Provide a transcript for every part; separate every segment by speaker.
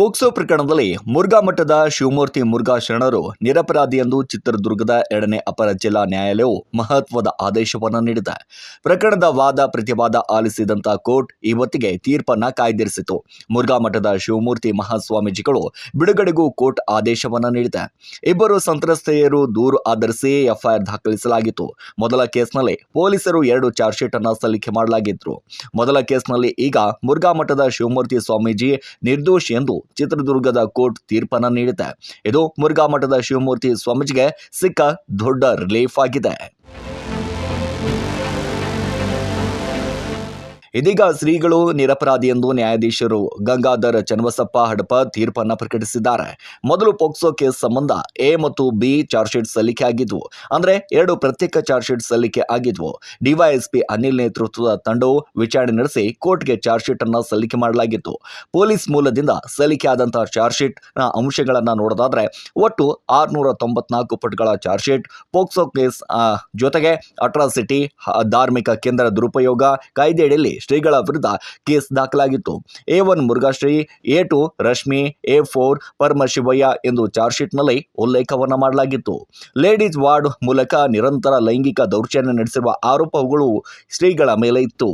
Speaker 1: POCSO ಪ್ರಕರಣದಲ್ಲಿ ಮುರುಘಾ ಮಠದ ಶಿವಮೂರ್ತಿ ಮುರುಘಾ ಶರಣರು ನಿರಪರಾಧಿ ಎಂದು ಚಿತ್ರದುರ್ಗದ ಎರಡನೇ ಅಪರ ಜಿಲ್ಲಾ ನ್ಯಾಯಾಲಯವು ಮಹತ್ವದ ಆದೇಶವನ್ನು ನೀಡಿದೆ. ಪ್ರಕರಣದ ವಾದ ಪ್ರತಿವಾದ ಆಲಿಸಿದಂತ ಕೋರ್ಟ್ ಇವತ್ತಿಗೆ ತೀರ್ಪನ್ನ ಕಾಯ್ದಿರಿಸಿತು. ಮುರುಘಾ ಮಠದ ಶಿವಮೂರ್ತಿ ಮಹಾಸ್ವಾಮೀಜಿಗಳು ಬಿಡುಗಡೆಗೂ ಕೋರ್ಟ್ ಆದೇಶವನ್ನು ನೀಡಿದೆ. ಇಬ್ಬರು ಸಂತ್ರಸ್ತೆಯರು ದೂರು ಆಧರಿಸಿ ಎಫ್ಐಆರ್ ದಾಖಲಿಸಲಾಗಿತ್ತು. ಮೊದಲ ಕೇಸ್ನಲ್ಲಿ ಪೊಲೀಸರು ಎರಡು ಚಾರ್ಜ್ ಶೀಟ್ ಅನ್ನು ಸಲ್ಲಿಕೆ ಮಾಡಲಾಗಿದ್ದರು ಮೊದಲ ಕೇಸ್ನಲ್ಲಿ ಈಗ ಮುರುಘಾ ಮಠದ ಶಿವಮೂರ್ತಿ ಸ್ವಾಮೀಜಿ ನಿರ್ದೋಷಿ ಎಂದು ಚಿತ್ರದುರ್ಗದ ಕೋರ್ಟ್ ತೀರ್ಪನ್ನ ನೀಡಿದೆ. ಇದು ಮುರುಘಾ ಮಠದ ಶಿವಮೂರ್ತಿ ಸ್ವಾಮೀಜಿಗೆ ಸಿಕ್ಕ ದೊಡ್ಡ ರಿಲೀಫ್ ಆಗಿದೆ. ಇದೀಗ ಶ್ರೀಗಳು ನಿರಪರಾಧಿ ಎಂದು ನ್ಯಾಯಾಧೀಶರು ಗಂಗಾಧರ್ ಚನ್ನಬಸಪ್ಪ ಹಡಪ ತೀರ್ಪನ್ನು ಪ್ರಕಟಿಸಿದ್ದಾರೆ. ಮೊದಲು ಪೋಕ್ಸೋ ಕೇಸ್ ಸಂಬಂಧ ಎ ಮತ್ತು ಬಿ ಚಾರ್ಜ್ ಶೀಟ್ ಸಲ್ಲಿಕೆ ಆಗಿದ್ವು. ಅಂದ್ರೆ ಎರಡು ಪ್ರತ್ಯೇಕ ಚಾರ್ಜ್ ಶೀಟ್ ಸಲ್ಲಿಕೆ ಆಗಿದ್ವು. ಡಿವೈಎಸ್ಪಿ ಅನಿಲ್ ನೇತೃತ್ವದ ತಂಡವು ವಿಚಾರಣೆ ನಡೆಸಿ ಕೋರ್ಟ್ಗೆ ಚಾರ್ಜ್ ಶೀಟ್ ಅನ್ನು ಸಲ್ಲಿಕೆ ಮಾಡಲಾಗಿತ್ತು. ಪೊಲೀಸ್ ಮೂಲದಿಂದ ಸಲ್ಲಿಕೆ ಆದಂತಹ ಚಾರ್ಜ್ ಶೀಟ್ ಅಂಶಗಳನ್ನು ನೋಡೋದಾದ್ರೆ ಒಟ್ಟು ಆರುನೂರ ತೊಂಬತ್ನಾಲ್ಕು ಪುಟಗಳ ಚಾರ್ಜ್ ಶೀಟ್, ಪೋಕ್ಸೋ ಕೇಸ್ ಜೊತೆಗೆ ಅಟ್ರಾಸಿಟಿ, ಧಾರ್ಮಿಕ ಕೇಂದ್ರ ದುರುಪಯೋಗ, ಕಾಯ್ದೆಯಡಿಯಲ್ಲಿ ಶ್ರೀಗಳ ವಿರುದ್ಧ ಕೇಸ್ ದಾಖಲಾಗಿತ್ತು. A one Murughashri A two Rashmi, A four Paramashivaiah ಎಂದು ಚಾರ್ಜ್ ಶೀಟ್ನಲ್ಲಿ ಉಲ್ಲೇಖವನ್ನು ಮಾಡಲಾಗಿತ್ತು. ಲೇಡೀಸ್ ವಾರ್ಡ್ ಮೂಲಕ ನಿರಂತರ ಲೈಂಗಿಕ ದೌರ್ಜನ್ಯ ನಡೆಸಿರುವ ಆರೋಪಗಳು ಶ್ರೀಗಳ ಮೇಲೆ ಇತ್ತು.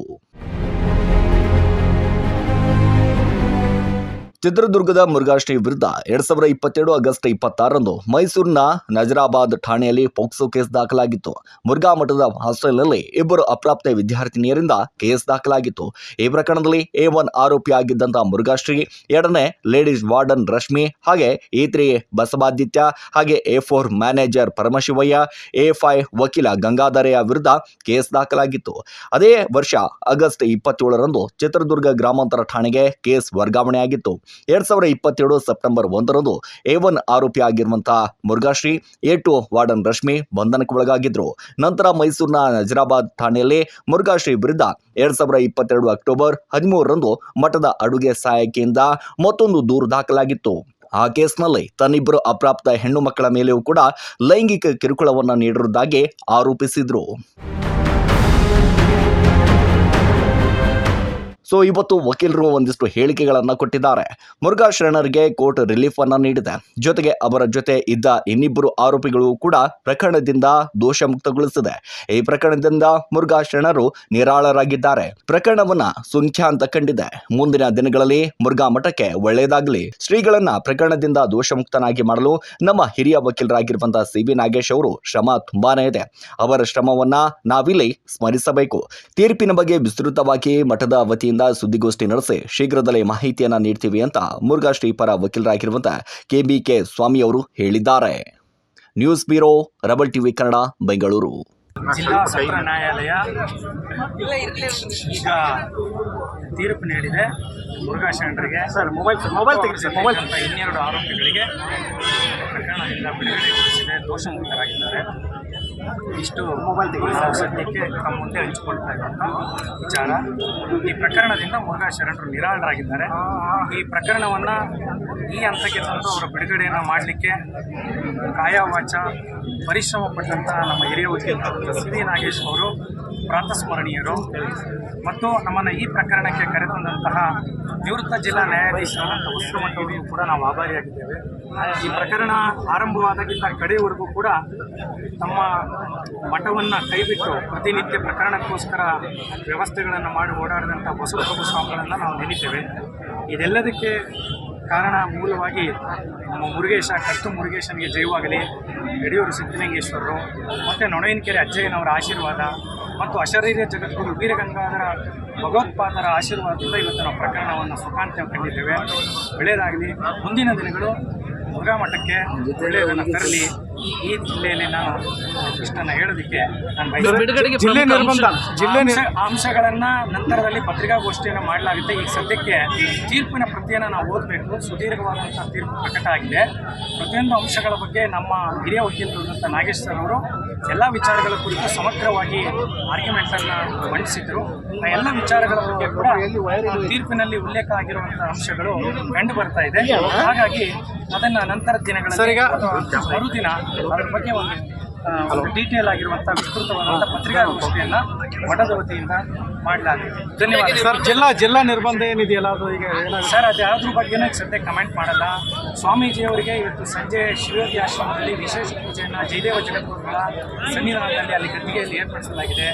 Speaker 1: ಚಿತ್ರದುರ್ಗದ ಮುರುಘಾಶ್ರೀ ವಿರುದ್ಧ ಎರಡ್ ಸಾವಿರ ಇಪ್ಪತ್ತೆರಡು ಆಗಸ್ಟ್ ಇಪ್ಪತ್ತಾರರಂದು ಮೈಸೂರಿನ ನಜರಾಬಾದ್ ಠಾಣೆಯಲ್ಲಿ ಪೋಕ್ಸೋ ಕೇಸ್ ದಾಖಲಾಗಿತ್ತು. ಮುರುಘಾ ಮಠದ ಹಾಸ್ಟೆಲ್ನಲ್ಲಿ ಇಬ್ಬರು ಅಪ್ರಾಪ್ತ ವಿದ್ಯಾರ್ಥಿನಿಯರಿಂದ ಕೇಸ್ ದಾಖಲಾಗಿತ್ತು. ಈ ಪ್ರಕರಣದಲ್ಲಿ ಎ ಒನ್ ಆರೋಪಿಯಾಗಿದ್ದಂತಹ ಮುರುಘಾಶ್ರೀ, ಎರಡನೇ ಲೇಡೀಸ್ ವಾರ್ಡನ್ ರಶ್ಮಿ, ಹಾಗೆ ಎ ತ್ರೀ ಬಸವಾದಿತ್ಯ, ಹಾಗೆ A four manager Paramashivaiah, A five ವಕೀಲ ಗಂಗಾಧರೆಯ ವಿರುದ್ಧ ಕೇಸ್ ದಾಖಲಾಗಿತ್ತು. ಅದೇ ವರ್ಷ ಆಗಸ್ಟ್ ಇಪ್ಪತ್ತೇಳರಂದು ಚಿತ್ರದುರ್ಗ ಗ್ರಾಮಾಂತರ ಠಾಣೆಗೆ ಕೇಸ್ ವರ್ಗಾವಣೆಯಾಗಿತ್ತು. ಎರಡ್ ಸಾವಿರದ ಇಪ್ಪತ್ತೇಳು ಸೆಪ್ಟೆಂಬರ್ ಒಂದರಂದು ಎ ಒನ್ ಆರೋಪಿ ಆಗಿರುವಂತಹ Murughashri A two warden Rashmi ಬಂಧನಕ್ಕೆ ಒಳಗಾಗಿದ್ರು. ನಂತರ ಮೈಸೂರಿನ ನಜರಾಬಾದ್ ಠಾಣೆಯಲ್ಲಿ ಮುರುಘಾಶ್ರೀ ವಿರುದ್ಧ ಎರಡು ಸಾವಿರ ಇಪ್ಪತ್ತೆರಡು ಅಕ್ಟೋಬರ್ ಹದಿಮೂರರಂದು ಮಠದ ಅಡುಗೆ ಸಹಾಯಕಿಯಿಂದ ಮತ್ತೊಂದು ದೂರು ದಾಖಲಾಗಿತ್ತು. ಆ ಕೇಸ್ನಲ್ಲಿ ತನ್ನಿಬ್ಬರು ಅಪ್ರಾಪ್ತ ಹೆಣ್ಣು ಮಕ್ಕಳ ಮೇಲೆಯೂ ಕೂಡ ಲೈಂಗಿಕ ಕಿರುಕುಳವನ್ನು ನೀಡಿರುವುದಾಗಿ ಆರೋಪಿಸಿದ್ರು. ಸೊ ಇವತ್ತು ವಕೀಲರು ಒಂದಿಷ್ಟು ಹೇಳಿಕೆಗಳನ್ನು ಕೊಟ್ಟಿದ್ದಾರೆ. ಮುರುಘಾ ಶರಣರಿಗೆ ಕೋರ್ಟ್ ರಿಲೀಫ್ ಅನ್ನ ನೀಡಿದೆ. ಜೊತೆಗೆ ಅವರ ಜೊತೆ ಇದ್ದ ಇನ್ನಿಬ್ಬರು ಆರೋಪಿಗಳು ಕೂಡ ಪ್ರಕರಣದಿಂದ ದೋಷ ಮುಕ್ತಗೊಳಿಸಿದೆ ಈ ಪ್ರಕರಣದಿಂದ ಮುರುಘಾ ಶರಣರು ನಿರಾಳರಾಗಿದ್ದಾರೆ. ಪ್ರಕರಣವನ್ನ ಸುಂಖ್ಯ ಅಂತ ಕಂಡಿದೆ. ಮುಂದಿನ ದಿನಗಳಲ್ಲಿ ಮುರುಘಾ ಮಠಕ್ಕೆ ಒಳ್ಳೆಯದಾಗಲಿ. ಶ್ರೀಗಳನ್ನ ಪ್ರಕರಣದಿಂದ ದೋಷಮುಕ್ತನಾಗಿ ಮಾಡಲು ನಮ್ಮ ಹಿರಿಯ ವಕೀಲರಾಗಿರುವಂತಹ ಸಿ ಬಿ ನಾಗೇಶ್ ಅವರು ಶ್ರಮ ತುಂಬಾನೇ ಇದೆ. ಅವರ ಶ್ರಮವನ್ನ ನಾವಿಲ್ಲಿ ಸ್ಮರಿಸಬೇಕು. ತೀರ್ಪಿನ ಬಗ್ಗೆ ವಿಸ್ತೃತವಾಗಿ ಮಠದ ವತಿಯಿಂದ ಸುದ್ದಿಗೋಷ್ಠಿ ನಡೆಸಿ ಶೀಘ್ರದಲ್ಲೇ ಮಾಹಿತಿಯನ್ನು ನೀಡ್ತೀವಿ ಅಂತ ಮುರುಘಾ ಶ್ರೀಪರ ವಕೀಲರಾಗಿರುವಂತಹ ಕೆ ಬಿ ಕೆ ಸ್ವಾಮಿ ಅವರು ಹೇಳಿದ್ದಾರೆ. ನ್ಯೂಸ್ ಬ್ಯೂರೋ ರಬಲ್ ಟಿವಿ ಕನ್ನಡ ಬೆಂಗಳೂರು.
Speaker 2: ಜಿಲ್ಲಾ ಸತ್ರ ನ್ಯಾಯಾಲಯ ಈಗ ತೀರ್ಪು ನೀಡಿದೆ. ಮುರುಘಾ ಶರಣರಿಗೆ
Speaker 3: ಸರ್ ಮೊಬೈಲ್ ಮೊಬೈಲ್ ತೆಗೆದು ಸರ್ ಮೊಬೈಲ್
Speaker 2: ಇನ್ನೆರಡು ಆರೋಪಿಗಳಿಗೆ ಪ್ರಕರಣದಿಂದ ಬಿಡುಗಡೆಗೊಳಿಸಿದೆ ದೋಷಮುಕ್ತರಾಗಿದ್ದಾರೆ. ಇಷ್ಟು
Speaker 3: ಮೊಬೈಲ್ ತೆಗೆದು
Speaker 2: ಸದ್ಯಕ್ಕೆ ತಮ್ಮ ಮುಂದೆ ಹಂಚಿಕೊಳ್ತಾ ವಿಚಾರ. ಈ ಪ್ರಕರಣದಿಂದ ಮುರುಘಾ ಶರಣರು ನಿರಾಳರಾಗಿದ್ದಾರೆ. ಈ ಪ್ರಕರಣವನ್ನು ಈ ಹಂತಕ್ಕೆ ತಂದು ಅವರ ಬಿಡುಗಡೆಯನ್ನು ಮಾಡಲಿಕ್ಕೆ ಕಾಯಾವಾಚ ಪರಿಶ್ರಮ ಪಟ್ಟಂತಹ ನಮ್ಮ ಹಿರಿಯ ವಕೀಲ ಸಿ ನಾಗೇಶ್ ಅವರು ಪ್ರಾತಸ್ಮರಣೀಯರು ಮತ್ತು ನಮ್ಮನ್ನು ಈ ಪ್ರಕರಣಕ್ಕೆ ಕರೆತಂದಂತಹ ನಿವೃತ್ತ ಜಿಲ್ಲಾ ನ್ಯಾಯಾಧೀಶರಾದಂಥ ವಸ್ತ್ರಮಠವರಿಗೂ ಕೂಡ ನಾವು ಆಭಾರಿಯಾಗಿದ್ದೇವೆ. ಈ ಪ್ರಕರಣ ಆರಂಭವಾದಕ್ಕಿಂತ ಕಡೆಯವರೆಗೂ ಕೂಡ ತಮ್ಮ ಮಠವನ್ನು ಕೈಬಿಟ್ಟು ಪ್ರತಿನಿತ್ಯ ಪ್ರಕರಣಕ್ಕೋಸ್ಕರ ವ್ಯವಸ್ಥೆಗಳನ್ನು ಮಾಡಿ ಓಡಾಡಿದಂಥ ಬಸವಪ್ರಭು ಸ್ವಾಮಿಗಳನ್ನು ನಾವು ನೆನೀತೇವೆ. ಇದೆಲ್ಲದಕ್ಕೆ ಕಾರಣ ಮೂಲವಾಗಿ ನಮ್ಮ ಮುರುಗೇಶ ಕರ್ತು ಮುರುಗೇಶನಿಗೆ ಜೈವಾಗಲಿ, ಯಡಿಯೂರು ಸಿದ್ದಲಿಂಗೇಶ್ವರರು ಮತ್ತು ನೊಣಯನಕೆರೆ ಅಜ್ಜಯ್ಯನವರ ಆಶೀರ್ವಾದ ಮತ್ತು ಅಶರೀರ ಜಗದ್ಗುರು ವೀರಗಂಗಾಧರ ಭಗವತ್ಪಾದರ ಆಶೀರ್ವಾದದಿಂದ ಇವತ್ತು ನಾವು ಪ್ರಕರಣವನ್ನು ಸುಖಾಂತ್ಯ ಕಂಡಿದ್ದೇವೆ ಒಳ್ಳೆಯದಾಗಲಿ. ಮುಂದಿನ ದಿನಗಳು ಮುರುಘಾ ಮಠಕ್ಕೆ ಒಳ್ಳೆಯದನ್ನು ತರಲಿ. ಈ ಜಿಲ್ಲೆಯಲ್ಲಿ ನಾನು ಇಷ್ಟನ್ನು ಹೇಳೋದಕ್ಕೆ ನಾನು.
Speaker 3: ಜಿಲ್ಲೆ ನಿರ್ಬಂಧ. ಜಿಲ್ಲೆ
Speaker 2: ಅಂಶಗಳನ್ನ ನಂತರದಲ್ಲಿ ಪತ್ರಿಕಾಗೋಷ್ಠಿಯನ್ನು ಮಾಡಲಾಗುತ್ತೆ. ಈಗ ಸದ್ಯಕ್ಕೆ ತೀರ್ಪಿನ ಪ್ರತಿಯನ್ನು ನಾವು ಓದಬೇಕು. ಸುದೀರ್ಘವಾದಂಥ ತೀರ್ಪು ಪ್ರಕಟ ಆಗಿದೆ. ಪ್ರತಿಯೊಂದು ಅಂಶಗಳ ಬಗ್ಗೆ ನಮ್ಮ ಹಿರಿಯ ವಕೀಲರು ನಾಗೇಶ್ ಸರ್ ಅವರು ಎಲ್ಲ ವಿಚಾರಗಳ ಕುರಿತು ಸಮಗ್ರವಾಗಿ ಆರ್ಗ್ಯುಮೆಂಟನ್ನು ಮಂಡಿಸಿದ್ರು. ಆ ಎಲ್ಲ ವಿಚಾರಗಳ ಬಗ್ಗೆ ಕೂಡ ತೀರ್ಪಿನಲ್ಲಿ ಉಲ್ಲೇಖ ಆಗಿರುವಂತಹ ಅಂಶಗಳು ಕಂಡು ಬರ್ತಾ ಇದೆ. ಹಾಗಾಗಿ ಅದನ್ನು
Speaker 3: ನಂತರ
Speaker 2: ದಿನಗಳ ಮರುದಿನ ಅದರ ಬಗ್ಗೆ ಒಂದು ಡೀಟೇಲ್ ಆಗಿರುವಂಥ ವಿಸ್ತೃತವಾದಂಥ ಪತ್ರಿಕಾಗೋಷ್ಠಿಯನ್ನು ಮಠದ ವತಿಯಿಂದ ಮಾಡಲಾಗಿದೆ. ಧನ್ಯವಾದ.
Speaker 3: ಸರ್ ಜಿಲ್ಲಾ ಜಿಲ್ಲಾ ನಿರ್ಬಂಧ ಏನಿದೆಯಲ್ಲ ಅದು ಈಗ
Speaker 2: ಸರ್ ಅದು ಯಾವ್ದ್ರ ಬಗ್ಗೆನೂ ಸದ್ಯ ಕಮೆಂಟ್ ಮಾಡಲ್ಲ. ಸ್ವಾಮೀಜಿಯವರಿಗೆ ಇವತ್ತು ಸಂಜೆ ಶಿವಯೋಗಿ ಆಶ್ರಮದಲ್ಲಿ ವಿಶೇಷ ಪೂಜೆಯನ್ನು ಜಯದೇವ ಜಗದ್ಗುರುಗಳ ಸನ್ನಿಧಾನದಲ್ಲಿ ಅಲ್ಲಿ ಗದ್ದಿಗೆಯಲ್ಲಿ ಏರ್ಪಡಿಸಲಾಗಿದೆ.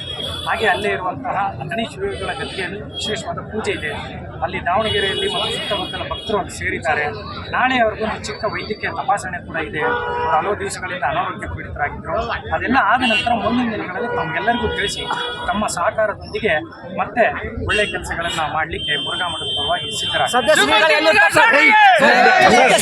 Speaker 2: ಹಾಗೆ ಅಲ್ಲೇ ಇರುವಂತಹ ಅಥಣಿ ಶಿವಯೋಗಿಗಳ ಗದ್ದಿಗೆಯಲ್ಲಿ ವಿಶೇಷವಾದ ಪೂಜೆ ಇದೆ. ಅಲ್ಲಿ ದಾವಣಗೆರೆಯಲ್ಲಿ ಮತ್ತು ಸುತ್ತಮುತ್ತಲ ಭಕ್ತರು ಅಲ್ಲಿ ಸೇರಿದ್ದಾರೆ. ನಾಳೆ ಅವ್ರಿಗೂ ಒಂದು ಚಿಕ್ಕ ವೈದ್ಯಕೀಯ ತಪಾಸಣೆ ಕೂಡ ಇದೆ. ಅವರು ಹಲವು ದಿವಸಗಳಿಂದ ಅನಾರೋಗ್ಯ ಪೀಡಿತರಾಗಿದ್ದರು ಅದೆಲ್ಲ ಆದ ನಂತರ ಮುಂದಿನ ದಿನಗಳಲ್ಲಿ ತಮಗೆಲ್ಲರಿಗೂ ತಿಳಿಸಿ ತಮ್ಮ ಸಹಕಾರದೊಂದಿಗೆ ಮತ್ತೆ ಒಳ್ಳೆಯ ಕೆಲಸಗಳನ್ನು ಮಾಡಲಿಕ್ಕೆ ಮುರುಘಾ ಮಠದ ಪರವಾಗಿ